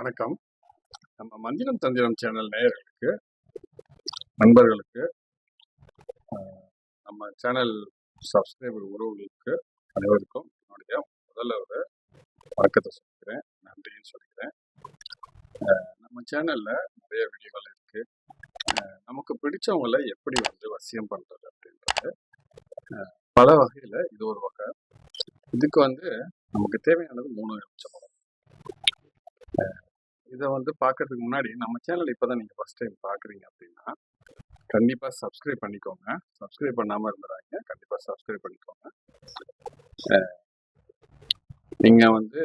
வணக்கம். நம்ம மந்திரம் தந்திரம் சேனல் நேயர்களுக்கு நண்பர்களுக்கு நம்ம சேனல் சப்ஸ்கிரைபர் உறவுகளுக்கு அனைவருக்கும் என்னுடைய முதல்ல ஒரு வணக்கத்தை சொல்லிக்கிறேன் நன்றியும் சொல்லிக்கிறேன். நம்ம சேனல்ல நிறைய வீடியோகள் இருக்கு. நமக்கு பிடிச்சவங்களை எப்படி வந்து வசியம் பண்றது அப்படின்றது பல வகையில இது ஒரு வகை. இதுக்கு வந்து நமக்கு தேவையானது மூணு நிமிஷம் இதை வந்து பார்க்கறதுக்கு முன்னாடி நம்ம சேனல் இப்போ தான் நீங்கள் ஃபர்ஸ்ட் டைம் பார்க்குறீங்க அப்படின்னா கண்டிப்பாக சப்ஸ்கிரைப் பண்ணிக்கோங்க. சப்ஸ்கிரைப் பண்ணாமல் இருந்துறாங்க கண்டிப்பாக சப்ஸ்கிரைப் பண்ணிக்கோங்க. நீங்கள் வந்து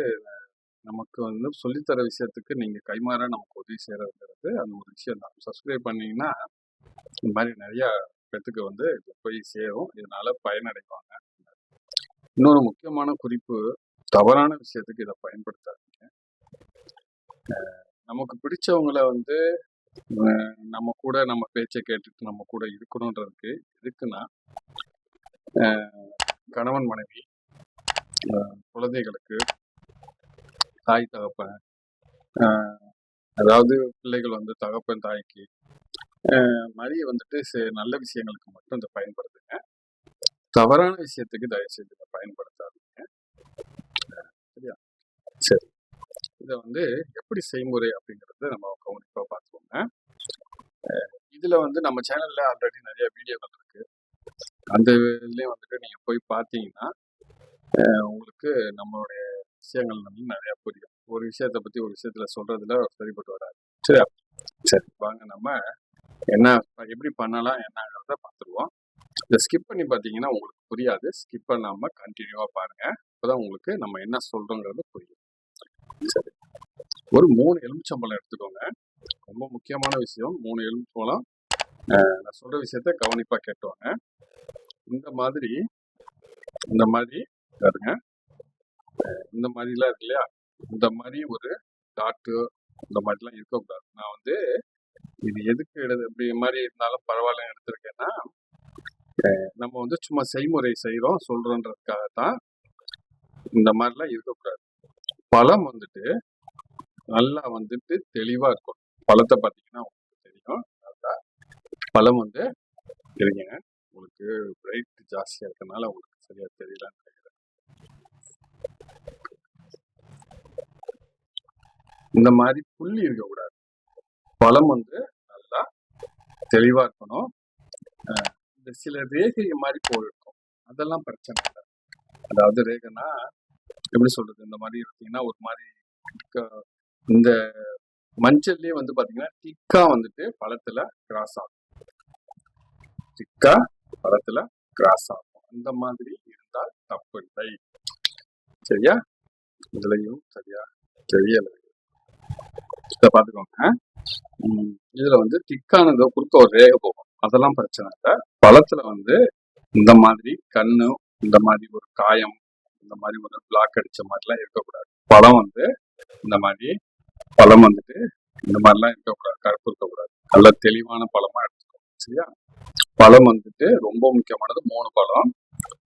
நமக்கு வந்து சொல்லித்தர விஷயத்துக்கு நீங்கள் கைமாற நமக்கு உதவி செய்கிறதுங்கிறது அந்த ஒரு விஷயம் தான். சப்ஸ்கிரைப் பண்ணிங்கன்னா இந்த மாதிரி நிறையா பேத்துக்கு வந்து போய் சேரும். இதனால் பயனடைவாங்க. இன்னொரு முக்கியமான குறிப்பு தவறான விஷயத்துக்கு இதை பயன்படுத்தாது நமக்கு பிடிச்சவங்கள வந்து நம்ம கூட நம்ம பேச்சை கேட்டுட்டு நம்ம கூட இருக்கணுன்றதுக்கு எதுக்குன்னா கணவன் மனைவி குழந்தைகளுக்கு தாய் தகப்பன் அதாவது பிள்ளைகள் வந்து தகப்பன் தாய்க்கு அஹ், வந்துட்டு சே- நல்ல விஷயங்களுக்கு மட்டும் இதை பயன்படுத்துங்க. தவறான விஷயத்துக்கு தயவு செய்து இதை பயன்படுத்தாதீங்க. சரியா? சரி. இதை வந்து எப்படி செய்முறை அப்படிங்கறத நம்ம கவனிப்பா பார்த்துக்கோங்க இதுல வந்து நம்ம சேனல்ல ஆல்ரெடி நிறைய வீடியோகள் இருக்கு. அந்த இதுலயும் வந்துட்டு நீங்க போய் பார்த்தீங்கன்னா உங்களுக்கு நம்மளுடைய விஷயங்கள் வந்து நிறைய புரியும். ஒரு விஷயத்தை பத்தி ஒரு விஷயத்துல சொல்றதுல சரிப்பட்டு வராது. சரியா சரி. வாங்க நம்ம என்ன எப்படி பண்ணலாம் என்னங்கிறத பார்த்துருவோம் இதை ஸ்கிப் பண்ணி பார்த்தீங்கன்னா உங்களுக்கு புரியாது. ஸ்கிப் பண்ணாம கண்டினியூவா பாருங்க. அப்பதான் உங்களுக்கு நம்ம என்ன சொல்றோங்கிறது புரியும். சரி ஒரு மூணு எலுமிச்சம்பழம் எடுத்துக்கோங்க. ரொம்ப முக்கியமான விஷயம். மூணு எலுமிச்சம்பழம். நான் சொல்ற விஷயத்த கவனிப்பா கேட்டுவாங்க இந்த மாதிரி இந்த மாதிரி பாருங்க. இந்த மாதிரிலாம் இருக்கு இல்லையா? இந்த மாதிரி ஒரு டாட்டு இந்த மாதிரிலாம் இருக்கக்கூடாது. நான் வந்து இது எதுக்கு எடுத்து இப்படி மாதிரி இருந்தாலும் பரவாயில்ல எடுத்திருக்கேன்னா நம்ம வந்து சும்மா செய்முறை செய்கிறோம் சொல்கிறோன்றதுக்காகத்தான் இந்த மாதிரிலாம் இருக்கக்கூடாது. பழம் வந்துட்டு நல்லா வந்துட்டு தெளிவா இருக்கும் பழத்தை பார்த்தீங்கன்னா உங்களுக்கு தெரியும். அதான் பழம் வந்து தெரியுங்க. உங்களுக்கு பிரைட் ஜாஸ்தியா இருக்கனால உங்களுக்கு சரியா தெரியலன்னு நினைக்கிறேன். இந்த மாதிரி புள்ளி இருக்கக்கூடாது. பழம் வந்து நல்லா தெளிவா இருக்கணும். இந்த சில ரேகை மாதிரி போயிருக்கும் அதெல்லாம் பிரச்சனை இல்லை. அதாவது ரேகைனா எப்படி சொல்றது? இந்த மாதிரி பார்த்தீங்கன்னா ஒரு மாதிரி இந்த மஞ்சள்லயே வந்து பாத்தீங்கன்னா திக்கா வந்துட்டு பழத்துல கிராஸ் ஆகும். டிக்கா பழத்துல கிராஸ் ஆகும். அந்த மாதிரி இருந்தால் தப்பு இல்லை. சரியா? இதுலயும் சரியா? தெரியல. இதை பாத்துக்கோங்க இதுல வந்து திக்கானது குறுக்க ஒரு ரேகை போகும். அதெல்லாம் பிரச்சனை இல்லை. பழத்துல வந்து இந்த மாதிரி கண்ணு இந்த மாதிரி ஒரு காயம் இந்த மாதிரி ஒரு பிளாக் அடிச்ச மாதிரிலாம் இருக்கக்கூடாது. பழம் வந்து இந்த மாதிரி பழம் வந்துட்டு இந்த மாதிரிலாம் இருக்கக்கூடாது கருப்பு இருக்கக்கூடாது. நல்ல தெளிவான பழமா எடுத்துக்கணும் சரியா? பழம் வந்துட்டு ரொம்ப முக்கியமானது மூணு பழம்.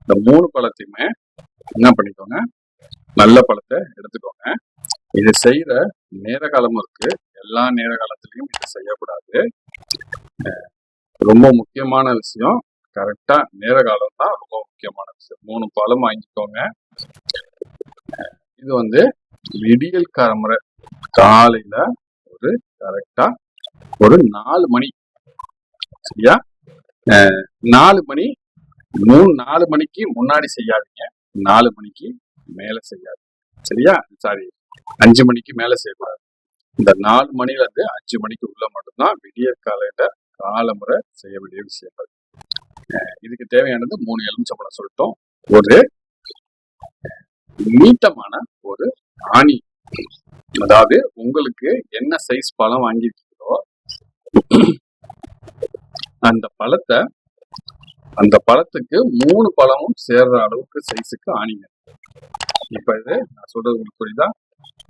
இந்த மூணு பழத்தையுமே என்ன பண்ணிக்கோங்க நல்ல பழத்தை எடுத்துக்கோங்க. இது செய்யற நேர காலமும் இருக்கு. எல்லா நேர காலத்திலையும் இது செய்யக்கூடாது. ரொம்ப முக்கியமான விஷயம் கரெக்டா நேர காலம் தான் ரொம்ப முக்கியமான விஷயம். மூணு பழம் வாங்கிக்கோங்க. இது வந்து விடியல் காலமுறை காலையில ஒரு கரெக்டா ஒரு நாலு மணி. சரியா? நாலு மணி மூணு நாலு மணிக்கு முன்னாடி செய்யாதீங்க. நாலு மணிக்கு மேல செய்யாது. சரியா? சாரி அஞ்சு மணிக்கு மேல செய்யக்கூடாது. இந்த நாலு மணில இருந்து அஞ்சு மணிக்கு உள்ள மட்டும்தான் விடிய காலையில காலமுறை செய்ய வேண்டிய விஷயங்கள். இதுக்கு தேவையானது மூணு எலுமிச்சம்பழம் சொல்லிட்டோம். ஒரு நீட்டமான ஒரு ஆணி அதாவது உங்களுக்கு என்ன சைஸ் பழம் வாங்கிட்டீங்களோ அந்த பழத்தை அந்த பழத்துக்கு மூணு பழமும் சேர்ற அளவுக்கு சைஸுக்கு ஆணிங்க இப்ப இது நான் சொல்றது உங்களுக்கு புரியுதா?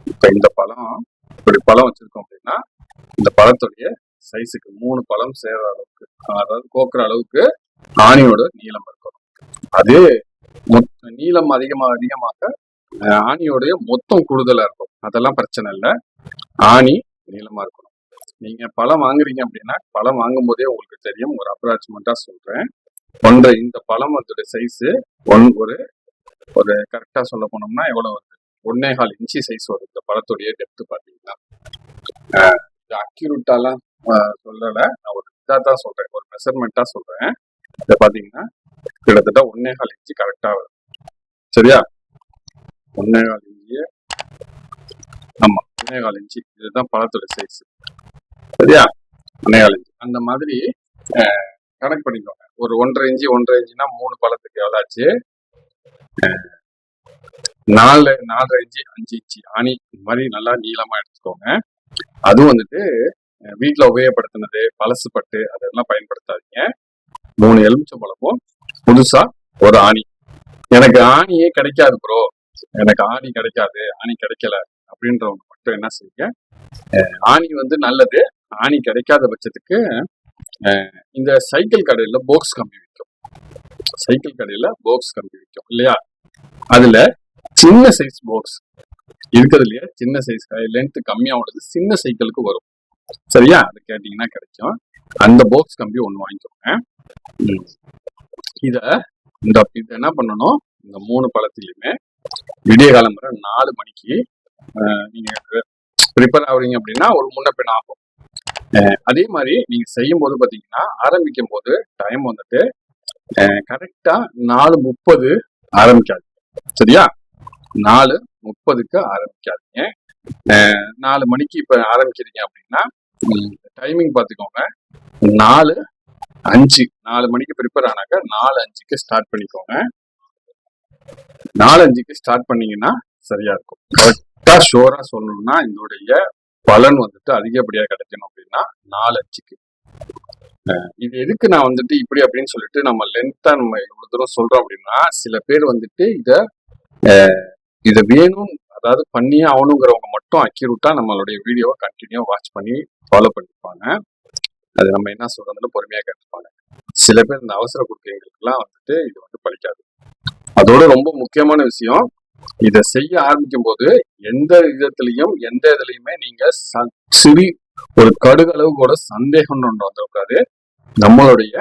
இப்ப இந்த பழம் இப்படி பழம் வச்சிருக்கோம் அப்படின்னா இந்த பழத்துடைய சைஸுக்கு மூணு பழம் சேர்ற அளவுக்கு அதாவது கோக்குற அளவுக்கு ஆணியோட நீளம் இருக்கணும். அது நீளம் அதிகமாக அதிகமாக ஆணியோடைய மொத்தம் கூடுதலா இருக்கும் அதெல்லாம் பிரச்சனை இல்லை. ஆணி நீளமா இருக்கணும். நீங்க பழம் வாங்குறீங்க அப்படின்னா பழம் வாங்கும் போதே உங்களுக்கு தெரியும். ஒரு அப்ராக்சிமெண்டா சொல்றேன். ஒன்றை இந்த பழம் அதோட சைஸ் ஒன் ஒரு ஒரு கரெக்டா சொல்ல போனோம்னா எவ்வளவு வருது? ஒன்னே கால் இன்ச்சி சைஸ் வரும். இந்த பழத்துடைய டெப்த் பாத்தீங்கன்னா அக்யூரேட்டாலாம் சொல்லல. நான் ஒரு இதா தான் சொல்றேன். ஒரு மெஷர்மெண்டா சொல்றேன். இதை பாத்தீங்கன்னா கிட்டத்தட்ட ஒன்னே கால் இன்ச்சு கரெக்டா வரும். சரியா? ஒன்னே கால் இன்ச்சு ஆமா ஒன்னே கால் இன்ச்சு இதுதான் பழத்தோட சைஸ் சரியா? ஒன்னே கால் இன்ச்சு அந்த மாதிரி கணக்கு பண்ணிக்கோங்க. ஒரு ஒன்றரை இன்ச்சு ஒன்றரை இன்ச்சுனா மூணு பழத்துக்கு எவ்வளோ ஆச்சு? நாலு நாலரை இன்ச்சு அஞ்சு இன்ச்சு. ஆணி இந்த மாதிரி நல்லா நீளமாக எடுத்துக்கோங்க. அதுவும் வந்துட்டு வீட்டில் உபயோகப்படுத்தினது பழசு பட்டு அதெல்லாம் பயன்படுத்தாதீங்க. மூணு எலுமிச்சம்பழமும் புதுசாக ஒரு ஆணி. எனக்கு ஆணியே கிடைக்காது ப்ரோ எனக்கு ஆணி கிடைக்காது ஆணி கிடைக்கல அப்படின்றவங்க மட்டும் என்ன செய்யுங்க ஆணி வந்து நல்லது ஆணி கிடைக்காத பட்சத்துக்கு இந்த சைக்கிள் கடையில போக்ஸ் கம்பி விற்கும். சைக்கிள் கடையில போக்ஸ் கம்பி விற்கும் இல்லையா? அதுல சின்ன சைஸ் பாக்ஸ் இருக்கிறதுலயே சின்ன சைஸ் லென்த் கம்மியா உள்ளது சின்ன சைக்கிளுக்கு வரும். சரியா? அது கேட்டீங்கன்னா கிடைக்கும். அந்த பாக்ஸ் கம்பி ஒன்று வாங்கிக்கோங்க. இதை இத இந்த இது என்ன பண்ணணும்? இந்த மூணு பழத்திலையுமே விடிய காலம்புற நாலு மணிக்கு நீங்க ப்ரிப்பேர் ஆகுறீங்க அப்படின்னா ஒரு முன்ன பின்ன ஆகும் அதே மாதிரி நீங்க செய்யும் போது பாத்தீங்கன்னா ஆரம்பிக்கும் போது டைம் வந்துட்டு கரெக்டா நாலு முப்பது ஆரம்பிக்காது. சரியா? நாலு முப்பதுக்கு ஆரம்பிக்காதீங்க. நாலு மணிக்கு இப்ப ஆரம்பிக்கிறீங்க அப்படின்னா டைமிங் பார்த்துக்கோங்க நாலு அஞ்சு. நாலு மணிக்கு ப்ரிப்பேர் ஆனாக்க நாலு அஞ்சுக்கு ஸ்டார்ட் பண்ணிக்கோங்க. நாலஞ்சுக்கு ஸ்டார்ட் பண்ணீங்கன்னா சரியா இருக்கும். கரெக்டா ஷோரா சொல்லணும்னா இதோடைய பலன் வந்துட்டு அதிகப்படியா கிடைக்கணும் அப்படின்னா நாலஞ்சுக்கு. இது எதுக்கு நான் வந்துட்டு இப்படி அப்படின்னு சொல்லிட்டு நம்ம லென்த்தா நம்ம இவ்வளவு தூரம் சொல்றோம் அப்படின்னா சில பேர் வந்துட்டு இத இதை இத வேணும் அதாவது பண்ணியே ஆகணுங்கிறவங்க மட்டும் அக்யூரேட்டா நம்மளுடைய வீடியோவை கண்டினியூ வாட்ச் பண்ணி ஃபாலோ பண்ணிருப்பாங்க அது நம்ம என்ன சொல்றதுன்னு பொறுமையா கேட்டுப்பாங்க. சில பேர் இந்த அவசர குறுக்கைகளுக்கெல்லாம் வந்துட்டு இது வந்து பலிக்காது அதோட ரொம்ப முக்கியமான விஷயம் இதை செய்ய ஆரம்பிக்கும் போது எந்த விதத்திலையும் எந்த இதுலையுமே நீங்க சிறி ஒரு கடுகளவு கூட சந்தேகம் ஒன்று வந்துடக்கூடாது. நம்மளுடைய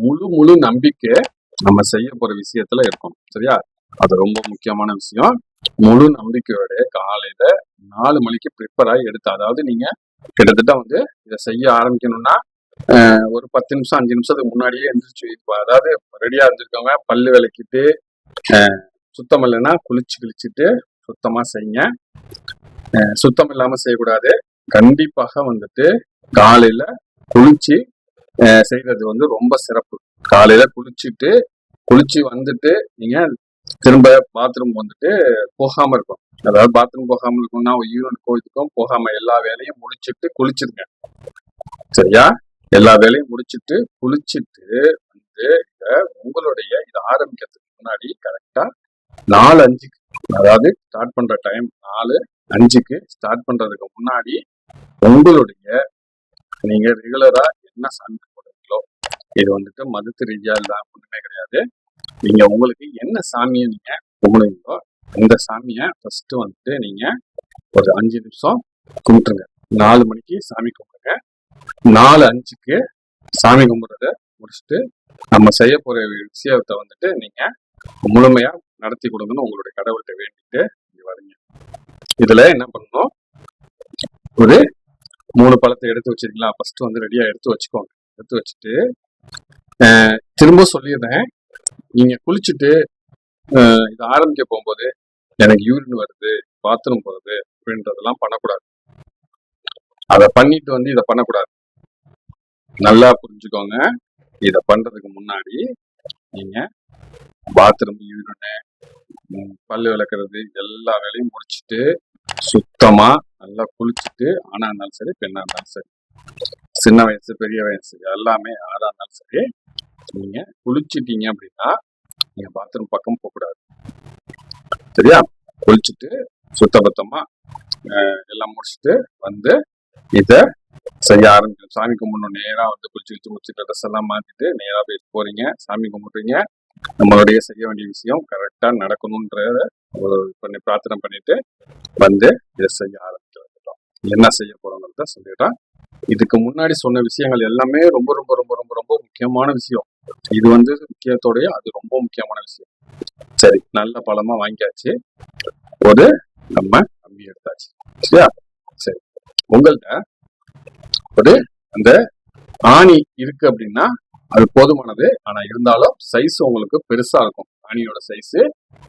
முழு முழு நம்பிக்கை நம்ம செய்ய போற விஷயத்துல இருக்கும் சரியா? அது ரொம்ப முக்கியமான விஷயம். முழு நம்பிக்கையோட காலையில நாலு மணிக்கு ப்ரிப்பேர் ஆகி எடுத்து அதாவது நீங்க கிட்டத்தட்ட வந்து இதை செய்ய ஆரம்பிக்கணும்னா ஒரு பத்து நிமிஷம் அஞ்சு நிமிஷத்துக்கு முன்னாடியே எந்திரிச்சு இப்போ அதாவது ரெடியா இருந்திருக்கவங்க பல்லு விளக்கிட்டு சுத்தம் இல்லைன்னா குளிச்சு கிழிச்சிட்டு சுத்தமா செய்யுங்க. சுத்தம் இல்லாம செய்யக்கூடாது. கண்டிப்பாக வந்துட்டு காலையில குளிச்சு செய்யறது வந்து ரொம்ப சிறப்பு. காலையில குளிச்சுட்டு குளிச்சு வந்துட்டு நீங்க திரும்ப பாத்ரூம் வந்துட்டு போகாம இருக்கும் அதாவது பாத்ரூம் போகாம இருக்கும்னா யூனிட் கோயிலுக்கும் போகாம எல்லா வேலையும் முடிச்சுட்டு குளிச்சிருங்க. சரியா? எல்லா வேலையும் முடிச்சிட்டு குளிச்சுட்டு வந்து இதை உங்களுடைய இதை ஆரம்பிக்கிறதுக்கு முன்னாடி கரெக்டா நாலு அஞ்சுக்கு அதாவது ஸ்டார்ட் பண்ற டைம் நாலு அஞ்சுக்கு ஸ்டார்ட் பண்றதுக்கு முன்னாடி உங்களுடைய நீங்க ரெகுலரா என்ன சாமி போடுறீங்களோ இது வந்துட்டு மதத்து ரீதியா இல்ல ஒண்ணுமே கிடையாது. நீங்க உங்களுக்கு என்ன சாமியை நீங்க கும்பிடுவீங்களோ அந்த சாமியை ஃபர்ஸ்ட் வந்துட்டு நீங்க ஒரு அஞ்சு நிமிஷம் கும்பிட்டுருங்க. நாலு மணிக்கு சாமி கும்பிடுங்க. நாலு அஞ்சுக்கு சாமி கும்பிட்றத முடிச்சுட்டு நம்ம செய்ய போற விஷயத்தை வந்துட்டு நீங்க முழுமையா நடத்தி கொடுங்கன்னு உங்களுடைய கடவுள்கிட்ட வேண்டிட்டு இங்க வரீங்க. இதுல என்ன பண்ணணும்? ஒரு மூணு பழத்தை எடுத்து வச்சிருக்கீங்களா? ஃபர்ஸ்ட் வந்து ரெடியா எடுத்து வச்சுக்கோங்க. எடுத்து வச்சுட்டு திரும்ப சொல்லிடுறேன். நீங்க குளிச்சுட்டு இதை இது ஆரம்பிக்க போகும்போது எனக்கு யூரின் வருது பாத்ரூம் போகுது அப்படின்றதெல்லாம் பண்ணக்கூடாது. அதை பண்ணிட்டு வந்து இதை பண்ணக்கூடாது. நல்லா புரிஞ்சுக்கோங்க. இதை பண்றதுக்கு முன்னாடி நீங்க பாத்ரூம் யூரின் பல்லு விளக்குறது எல்லா வேலையும் முடிச்சுட்டு சுத்தமா நல்லா குளிச்சுட்டு ஆணா இருந்தாலும் சரி பெண்ணா இருந்தாலும் சரி சின்ன வயசு பெரிய வயசு எல்லாமே யாரா இருந்தாலும் சரி நீங்க குளிச்சிட்டீங்க அப்படின்னா நீங்க பாத்ரூம் பக்கம் போகக்கூடாது சரியா? குளிச்சுட்டு சுத்த பத்தமா எல்லாம் முடிச்சுட்டு வந்து இதை செய்ய ஆரம்பிக்கணும். சாமி கும்பிடணும். நேரா வந்து குளிச்சு குளிச்சு முடிச்சுட்டு ட்ரெஸ் எல்லாம் மாத்திட்டு நேரா போய் போறீங்க. சாமி கும்பிடுறீங்க. நம்மளுடைய செய்ய வேண்டிய விஷயம் கரெக்டா நடக்கணுன்றத ஒரு பண்ணி பிரார்த்தனை பண்ணிட்டு வந்து இதை செய்ய ஆரம்பிக்கிறோம் என்ன செய்ய போகிறோங்கிறத சொல்லிடுறேன். இதுக்கு முன்னாடி சொன்ன விஷயங்கள் எல்லாமே ரொம்ப ரொம்ப ரொம்ப ரொம்ப ரொம்ப முக்கியமான விஷயம். இது வந்து முக்கியத்தோடைய அது ரொம்ப முக்கியமான விஷயம். சரி நல்ல பழமா வாங்கியாச்சு. ஒரு நம்ம நம்பி எடுத்தாச்சு. சரியா? சரி. உங்கள்கிட்ட ஒரு அந்த ஆணி இருக்கு அப்படின்னா அது போதுமானது. ஆனா இருந்தாலும் சைஸ் உங்களுக்கு பெருசா இருக்கும். ஆணியோட சைஸ்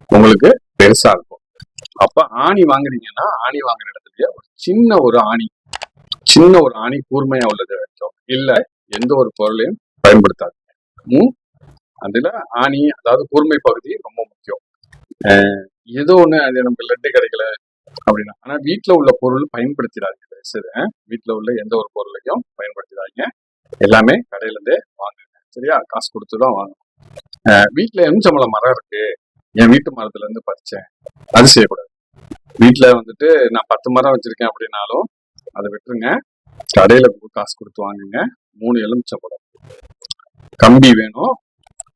உங்களுக்கு பெருசா இருக்கும். அப்ப ஆணி வாங்குறீங்கன்னா ஆணி வாங்குற இடத்துலயே ஒரு சின்ன ஒரு ஆணி சின்ன ஒரு ஆணி கூர்மையா உள்ளது வைக்கும். இல்ல எந்த ஒரு பொருளையும் பயன்படுத்தாது ம்? அதுல ஆணி அதாவது கூர்மை பகுதி ரொம்ப முக்கியம். ஏதோ ஒண்ணு அது நமக்கு லட்டு கிடைக்கல அப்படின்னா. ஆனா வீட்டுல உள்ள பொருள் பயன்படுத்திடாதீங்க. தயவு வீட்டுல உள்ள எந்த ஒரு பொருளையும் பயன்படுத்திடாதீங்க. எல்லாமே கடையில இருந்தே வாங்குங்க. சரியா? காசு கொடுத்து தான் வாங்கணும். வீட்டுல வீட்ல எலுமிச்சம்பழம் மரம் இருக்கு. என் வீட்டு மரத்துல இருந்து பறிச்சேன். அது செய்யக்கூடாது. வீட்டுல வந்துட்டு நான் பத்து மரம் வச்சிருக்கேன் அப்படின்னாலும் அதை விட்டுருங்க. கடையில காசு கொடுத்து வாங்குங்க. மூணு எலுமிச்சம்பழம் கம்பி வேணும்.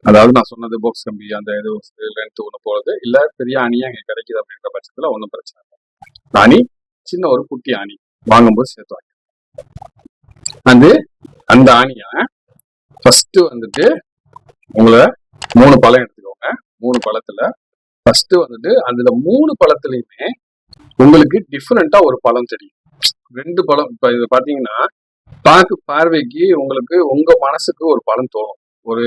அதாவது நான் சொன்னது பாக்ஸ் கம்பி அந்த இது ரெண்டு ஒன்று போறது. இல்ல பெரிய அணியா இங்கே கிடைக்குது அப்படின்ற பட்சத்துல ஒன்றும் பிரச்சனை இல்லை. ராணி சின்ன ஒரு குட்டி ஆணி வாங்கும்போது சேர்த்து வாங்க. அது அந்த ஆணிய ஃபர்ஸ்ட் வந்துட்டு உங்களை மூணு பழம் எடுத்துக்கோங்க. மூணு பழத்துல ஃபர்ஸ்ட் வந்துட்டு அதுல மூணு பழத்துலயுமே உங்களுக்கு டிஃப்ரெண்டா ஒரு பழம் தெரியும். ரெண்டு பழம் இப்ப இது பாத்தீங்கன்னா பார்க்க பார்வைக்கு உங்களுக்கு உங்க மனசுக்கு ஒரு பழம் தோணும். ஒரு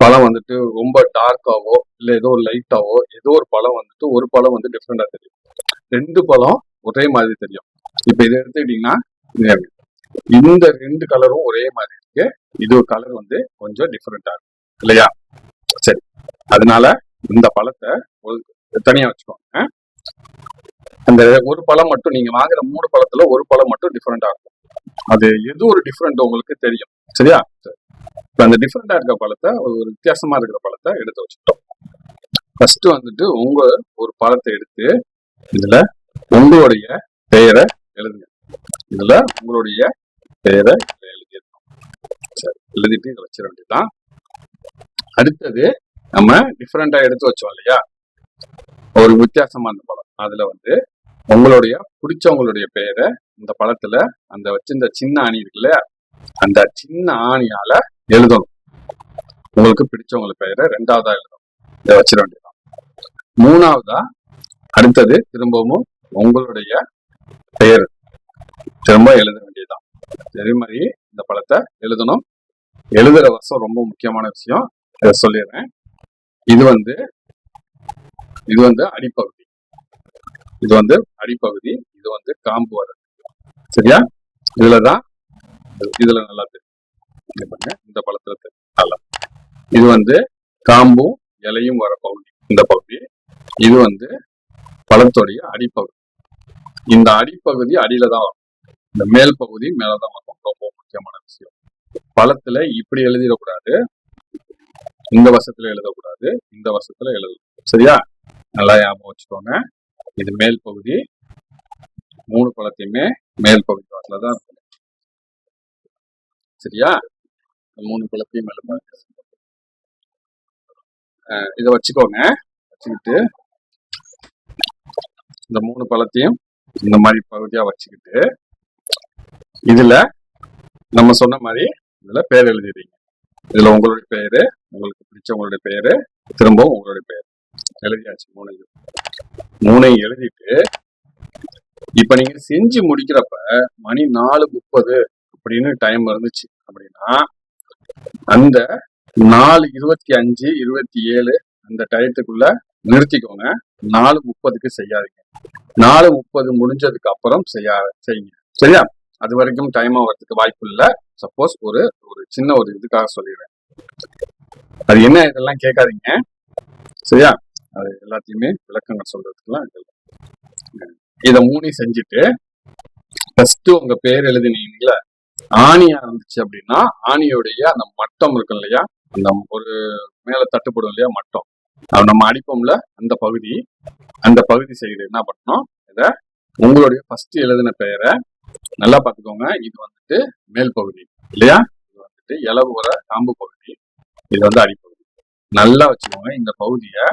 பழம் வந்துட்டு ரொம்ப டார்க்காவோ இல்ல ஏதோ ஒரு லைட்டாவோ ஏதோ ஒரு பழம் வந்துட்டு ஒரு பழம் வந்து டிஃப்ரெண்டா தெரியும். ரெண்டு பழம் ஒரே மாதிரி தெரியும். இப்ப இதை எடுத்துக்கிட்டீங்கன்னா இந்த ரெண்டு கலரும் ஒரே மாதிரி இருக்கு. இது ஒரு கலர் வந்து கொஞ்சம் டிஃப்ரெண்டா இருக்கும். இல்லையா? சரி. அதனால இந்த பழத்தை தனியா வச்சுக்கோங்க. அந்த ஒரு பழம் மட்டும் நீங்க வாங்குற மூணு பழத்துல ஒரு பழம் மட்டும் டிஃப்ரெண்டா இருக்கும். அது எது ஒரு டிஃப்ரெண்ட் உங்களுக்கு தெரியும். சரியா? சரி. இப்ப அந்த டிஃப்ரெண்டா இருக்க பழத்தை ஒரு ஒரு வித்தியாசமா இருக்கிற பழத்தை எடுத்து வச்சுக்கிட்டோம். ஃபர்ஸ்ட் வந்துட்டு உங்க ஒரு பழத்தை எடுத்து இதுல உங்களுடைய பெயரை எழுதுங்க. இதுல உங்களுடைய பெயரை எழுதிடணும் சரி எழுதிட்டு இதை வச்சிட வேண்டியதுதான். அடுத்தது நம்ம டிஃப்ரெண்டா எடுத்து வச்சோம் இல்லையா? ஒரு வித்தியாசமா அந்த படம் அதுல வந்து உங்களுடைய பிடிச்சவங்களுடைய பெயரை இந்த படத்துல அந்த வச்சிருந்த சின்ன ஆணி இருக்குல்ல அந்த சின்ன ஆணியால எழுதணும். உங்களுக்கு பிடிச்சவங்க பெயரை ரெண்டாவதா எழுதணும். இதை வச்சிட வேண்டியதுதான். மூணாவதா அடுத்தது திரும்பவும் உங்களுடைய பெயர். திரும்ப எழுத வேண்டியதுதான். அதே மாதிரி இந்த பழத்தை எழுதணும். எழுதுற வருஷம் ரொம்ப முக்கியமான விஷயம். இதை சொல்லிடுறேன். இது வந்து இது வந்து அடிப்பகுதி. இது வந்து அடிப்பகுதி இது வந்து காம்பு வர்றது சரியா? இதுலதான் இதுல நல்லா தெரியும். இந்த பழத்துல தெரியும். நல்லா. இது வந்து காம்பும் இலையும் வர பகுதி. இந்த பகுதி. இது வந்து பழத்தோடைய அடிப்பகுதி. இந்த அடிப்பகுதி அடியில தான் வரும். இந்த மேல் பகுதி மேலதான் வரும். ரொம்ப முக்கியமான விஷயம். பழத்துல இப்படி எழுதிடக்கூடாது. இந்த வருஷத்துல எழுதக்கூடாது. இந்த வருஷத்துல எழுதணும் சரியா? நல்லா ஞாபகம் வச்சுக்கோங்க. இது மேல் பகுதி. மூணு பழத்தையுமே மேல் பகுதி வாக்குல தான் இருக்கும் சரியா? இந்த மூணு பழத்தையும் மேல இதை வச்சுக்கோங்க. வச்சுக்கிட்டு இந்த மூணு பழத்தையும் இந்த மாதிரி பகுதியா வச்சுக்கிட்டு இதுல நம்ம சொன்ன மாதிரி இதுல பேர் எழுதிடுறீங்க. இதுல உங்களுடைய பேரு உங்களுக்கு பிடிச்சவங்களுடைய பேரு திரும்பவும் உங்களுடைய பேர். எழுதியாச்சு மூணையும். மூணையும் எழுதிட்டு இப்ப நீங்க செஞ்சு முடிக்கிறப்ப மணி நாலு முப்பது அப்படின்னு டைம் இருந்துச்சு அப்படின்னா அந்த நாலு இருபத்தி அஞ்சு இருபத்தி ஏழு அந்த டயத்துக்குள்ள நிறுத்திக்கோங்க. நாலு முப்பதுக்கு செய்யாதீங்க. நாலு முப்பது முடிஞ்சதுக்கு அப்புறம் செய்ய செய்யுங்க. சரியா? அது வரைக்கும் டைம் ஆகிறதுக்கு வாய்ப்பு இல்லை. சப்போஸ் ஒரு ஒரு சின்ன ஒரு இதுக்காக சொல்லிடுறேன். அது என்ன இதெல்லாம் கேட்காதீங்க. சரியா? அது எல்லாத்தையுமே விளக்கங்கள் சொல்றதுக்குலாம் இதை மூணையும் செஞ்சுட்டு ஃபர்ஸ்ட் உங்க பேர் எழுதினீங்களா ஆணியா இருந்துச்சு அப்படின்னா ஆணியோடைய அந்த மட்டம் இருக்கும் இல்லையா? அந்த ஒரு மேல தட்டுப்படும் இல்லையா மட்டம். நம்ம அடிப்போம்ல அந்த பகுதி. அந்த பகுதி சைடு என்ன பண்ணணும்? இதை உங்களுடைய ஃபர்ஸ்ட் எழுதின பெயரை நல்லா பார்த்துக்கோங்க. இது வந்துட்டு மேல் பகுதி இல்லையா? இது வந்துட்டு இலவு வர காம்பு பகுதி. இது வந்து அடிப்பகுதி. நல்லா வச்சுக்கோங்க. இந்த பகுதியை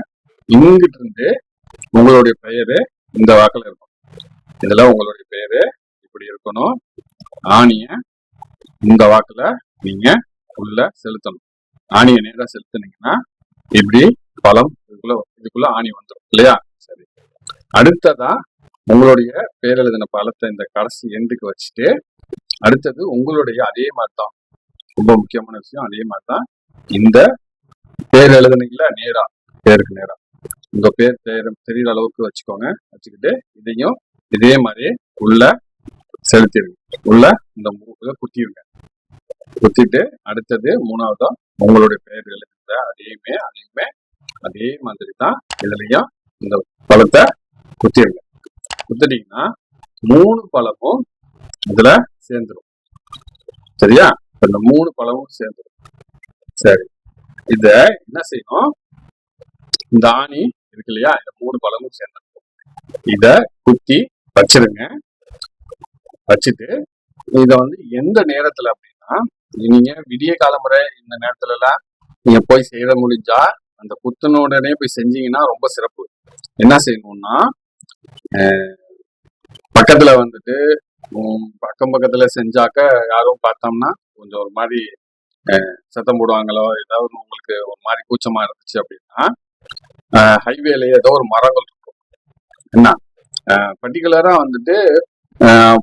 இங்கிட்டு இருந்து உங்களுடைய பெயரு இந்த வாக்கில் இருக்கும் இதுல உங்களுடைய பெயரு இப்படி இருக்கணும். ஆணிய இந்த வாக்குல நீங்க உள்ள செலுத்தணும். ஆணியை நேரா செலுத்தினீங்கன்னா இப்படி பழம் இதுக்குள்ள இதுக்குள்ள ஆணி வந்துடும் இல்லையா? சரி. அடுத்ததா உங்களுடைய பேரெழுதின பழத்தை இந்த கடைசி எண்டுக்கு வச்சுட்டு அடுத்தது உங்களுடைய அதே மாதிரி தான் ரொம்ப முக்கியமான விஷயம் அதே மாதிரி தான் இந்த பேர் எழுதுனீங்களா நேரா பேருக்கு நேரா. உங்க பேர் பேர் தெரியுற அளவுக்கு வச்சுக்கோங்க வச்சுக்கிட்டு இதையும் இதே மாதிரி உள்ள செலுத்திடுங்க. உள்ள இந்த மூ- குத்திடுங்க. குத்திட்டு அடுத்தது மூணாவதா உங்களுடைய பெயர் எழுதுகிற அதையுமே அதையுமே அதே மாதிரி தான் இதுலயும் இந்த பழத்தை குத்திடுங்க குத்துட்டீங்கன்னா மூணு பழமும் இதுல சேர்ந்துடும் சரியா? இந்த மூணு பழமும் சேர்ந்துடும் சரி. இத என்ன செய்யணும்? இந்த ஆணி இருக்கு இல்லையா? இந்த மூணு பழமும் சேர்ந்துருக்கும். இத குத்தி வச்சிருங்க. வச்சுட்டு இத வந்து எந்த நேரத்துல அப்படின்னா நீங்க விடிய காலமுறை இந்த நேரத்துல எல்லாம் நீங்க போய் செய்ய முடிஞ்சா அந்த குத்துன உடனே போய் செஞ்சீங்கன்னா ரொம்ப சிறப்பு. என்ன செய்யணும்னா பக்கத்துல வந்துட்டு பக்கம் பக்கத்துல செஞ்சாக்க யாரும் பார்த்தோம்னா கொஞ்சம் ஒரு மாதிரி சத்தம் போடுவாங்களோ ஏதாவது உங்களுக்கு ஒரு மாதிரி கூச்சமா இருந்துச்சு அப்படின்னா ஹைவேல ஏதோ ஒரு மரங்கள் இருக்கும். என்ன? பர்டிகுலரா வந்துட்டு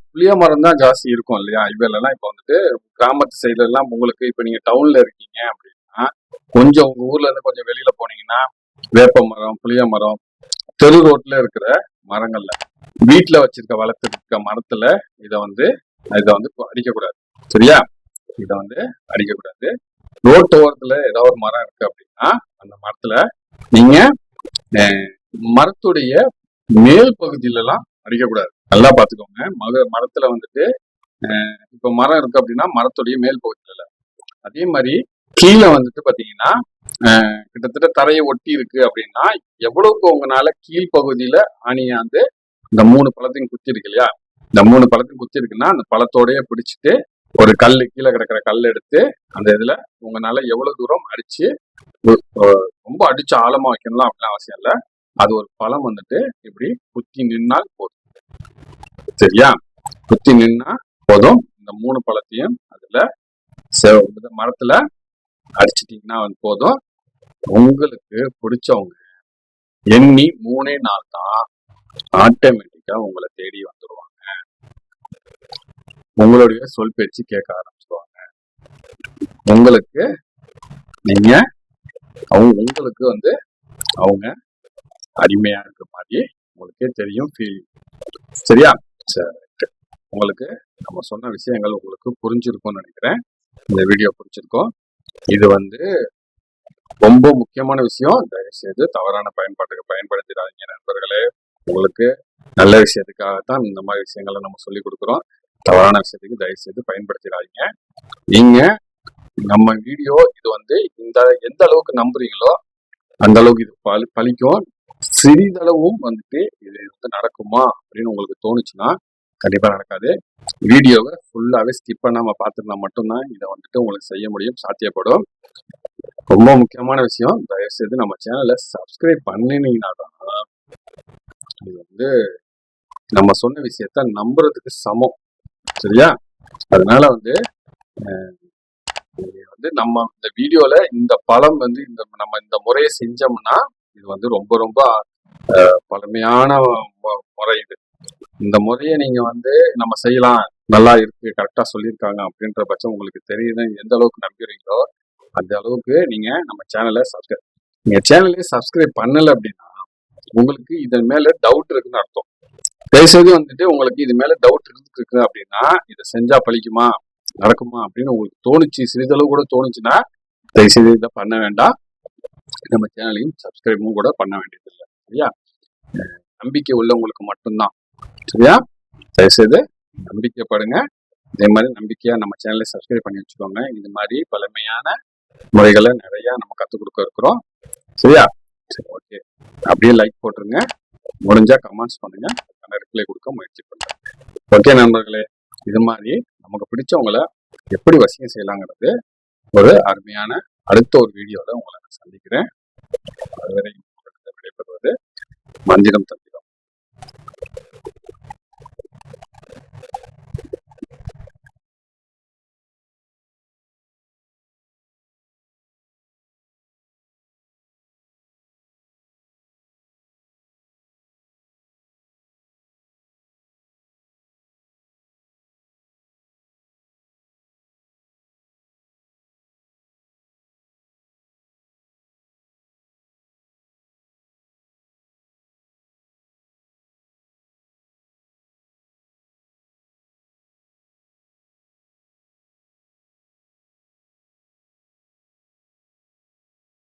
புளிய மரம் தான் ஜாஸ்தி இருக்கும் இல்லையா? ஹைவேல எல்லாம் இப்போ வந்துட்டு கிராமத்து சைடுல எல்லாம் உங்களுக்கு இப்போ நீங்க டவுன்ல இருக்கீங்க அப்படின்னா கொஞ்சம் உங்க ஊர்ல இருந்து கொஞ்சம் வெளியில போனீங்கன்னா வேப்ப மரம் புளிய மரம் தெரு ரோட்ல இருக்கிற மரங்கள்ல வீட்டுல வச்சிருக்க வளர்த்துருக்க மரத்துல இத வந்து இத வந்து அடிக்கக்கூடாது. சரியா? இத வந்து அடிக்கக்கூடாது. ரோட்டு ஓரத்துல ஏதாவது ஒரு மரம் இருக்கு அப்படின்னா அந்த மரத்துல நீங்க மரத்துடைய மேல் பகுதியில எல்லாம் அடிக்கக்கூடாது. நல்லா பாத்துக்கோங்க. மக மரத்துல வந்துட்டு இப்ப மரம் இருக்கு அப்படின்னா மரத்துடைய மேல் பகுதியில அதே மாதிரி கீழே வந்துட்டு பாத்தீங்கன்னா கிட்டத்தட்ட தரையை ஒட்டி இருக்கு அப்படின்னா எவ்வளவுக்கு உங்களால கீழ் பகுதியில ஆணியாந்து இந்த மூணு பழத்தையும் குத்தி இருக்கு இல்லையா? இந்த மூணு பழத்தையும் குத்தி இருக்குன்னா அந்த பழத்தோடய பிடிச்சிட்டு ஒரு கல் கீழே கிடக்கிற கல் எடுத்து அந்த இதுல உங்களால எவ்வளவு தூரம் அடிச்சு ரொம்ப அடிச்சு ஆழமா வைக்கணும்லாம் அப்படிலாம் அவசியம் இல்லை. அது ஒரு பழம் வந்துட்டு இப்படி குத்தி நின்னால் போதும். சரியா? குத்தி நின்னா போதும். இந்த மூணு பழத்தையும் அதுல மரத்துல அடிச்சிட்டீங்கன்னா வந்து போதும். உங்களுக்கு பிடிச்சவங்க எண்ணி மூணே நாள் தான் ஆட்டோமேட்டிக்கா உங்களை தேடி வந்துடுவாங்க உங்களுடைய சொல் பேச்சு கேட்க ஆரம்பிச்சிருவாங்க. உங்களுக்கு நீங்க அவங்க உங்களுக்கு வந்து அவங்க அடிமையா இருக்க மாதிரி உங்களுக்கே தெரியும் ஃபீல் சரியா? சரி. உங்களுக்கு நம்ம சொன்ன விஷயங்கள் உங்களுக்கு புரிஞ்சிருக்கும்னு நினைக்கிறேன். இந்த வீடியோ பிடிச்சிருக்கோம் இது வந்து ரொம்ப முக்கியமான விஷயம். தயவு செய்து தவறான பயன்பாட்டுக்கு பயன்படுத்திடாதீங்க நண்பர்களே. உங்களுக்கு நல்ல விஷயத்துக்காகத்தான் இந்த மாதிரி விஷயங்களை நம்ம சொல்லி கொடுக்குறோம். தவறான விஷயத்துக்கு தயவு செய்து பயன்படுத்திடாதீங்க. நீங்க நம்ம வீடியோ இது வந்து இந்த எந்த அளவுக்கு நம்புறீங்களோ அந்த அளவுக்கு இது பலி பலிக்கும் சிறிதளவும் வந்துட்டு இது வந்து நடக்குமா அப்படின்னு உங்களுக்கு தோணுச்சுன்னா கண்டிப்பா நடக்காது. வீடியோவை ஃபுல்லாவே ஸ்கிப் பண்ணாம பார்த்துருந்தா மட்டும்தான் இதை வந்துட்டு உங்களுக்கு செய்ய முடியும் சாத்தியப்படும். ரொம்ப முக்கியமான விஷயம் தயவுசெய்து நம்ம சேனலை சப்ஸ்கிரைப் பண்ணினீங்கன்னா தான் இது வந்து நம்ம சொன்ன விஷயத்த நம்புறதுக்கு சமம். சரியா? அதனால வந்து வந்து நம்ம இந்த வீடியோல இந்த பழம் வந்து இந்த நம்ம இந்த முறையை செஞ்சோம்னா இது வந்து ரொம்ப ரொம்ப பழமையான முறை இது. இந்த முறையை நீங்க வந்து நம்ம செய்யலாம் நல்லா இருக்கு கரெக்டா சொல்லியிருக்காங்க அப்படின்ற பட்சம் உங்களுக்கு தெரியுது எந்த அளவுக்கு நம்புறீங்களோ அந்த அளவுக்கு நீங்க நம்ம சேனலை சப்ஸ்கிரைப் நீங்க சேனலே சப்ஸ்கிரைப் பண்ணல அப்படின்னா உங்களுக்கு இதன் மேல டவுட் இருக்குன்னு அர்த்தம். தயவுசெய்து வந்துட்டு உங்களுக்கு இது மேல டவுட் இருக்கு அப்படின்னா இதை செஞ்சா பழிக்குமா நடக்குமா அப்படின்னு உங்களுக்கு தோணுச்சு சிறிதளவு கூட தோணுச்சுன்னா தயவுசெய்து இதை பண்ண வேண்டாம். நம்ம சேனலையும் சப்ஸ்கிரைபும் கூட பண்ண வேண்டியதில்லை சரியா? நம்பிக்கை உள்ளவங்களுக்கு மட்டும்தான். சரியா தயவுசெய்து நம்பிக்கைப்படுங்க. இதே மாதிரி நம்பிக்கையா நம்ம சேனலை சப்ஸ்கிரைப் பண்ணி வச்சுக்கோங்க. இது மாதிரி பழமையான முறைகளை நிறைய நம்ம கற்றுக் கொடுக்க இருக்கிறோம். சரியா? சரி ஓகே அப்படியே லைக் போட்டுருங்க. முடிஞ்சா கமெண்ட்ஸ் பண்ணுங்க. அதுக்கான ரிப்ளை கொடுக்க முயற்சி பண்றேன் ஓகே நண்பர்களே. இது மாதிரி நமக்கு பிடிச்சவங்கள எப்படி வசியம் செய்யலாங்கிறது ஒரு அருமையான அடுத்த ஒரு வீடியோவில் உங்களை நான் சந்திக்கிறேன். அதுவரை விடைபெறுவது மந்திரம் தம்பி.